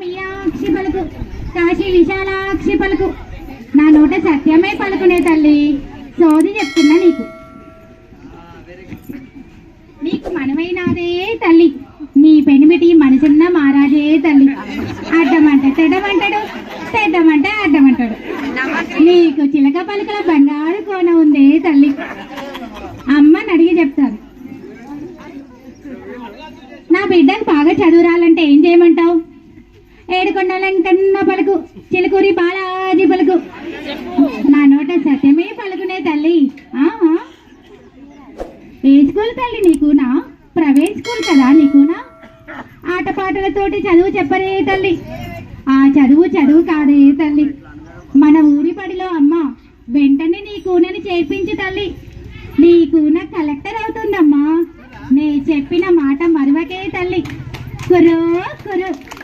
మీనాక్షి పలుకు కాశీ విశాలాక్షి పలుకు. నా నోట సత్యమే పలుకునే తల్లి సోది చెప్తున్నా నీకు. నీకు మనమైనాదే తల్లి నీ పెనిమిటి మనసున్న మారాదే తల్లి. అడ్డమంట తెడ్డమంటాడు తెడ్డమంటే అడ్డమంటాడు. నీకు చిలక పలుకల బంగారు కోన ఉందే తల్లి. అమ్మని అడిగి చెప్తాను. నా బిడ్డకు బాగా చదువురాలంటే ఏం చేయమంటావు? ఏడుకొండలంకన్న పలుకు చిలుకూరి బాలాజీ పలుకు. నా నోట సత్యమే పలుకునే తల్లి. ఆహా. ఏ స్కూల్ తల్లి నీకునా? ప్రైవేట్ స్కూల్ కదా నీకునా? ఆటపాటలతోటి చదువు చెప్పరే తల్లి. ఆ చదువు చదువు కాదే తల్లి. మన ఊరి పడిలో అమ్మ వెంటనే నీ కూనని చేర్పించు తల్లి. నీ కూన కలెక్టర్ అవుతుందమ్మా. నే చెప్పిన మాట మరువకే తల్లి. కురు కురు.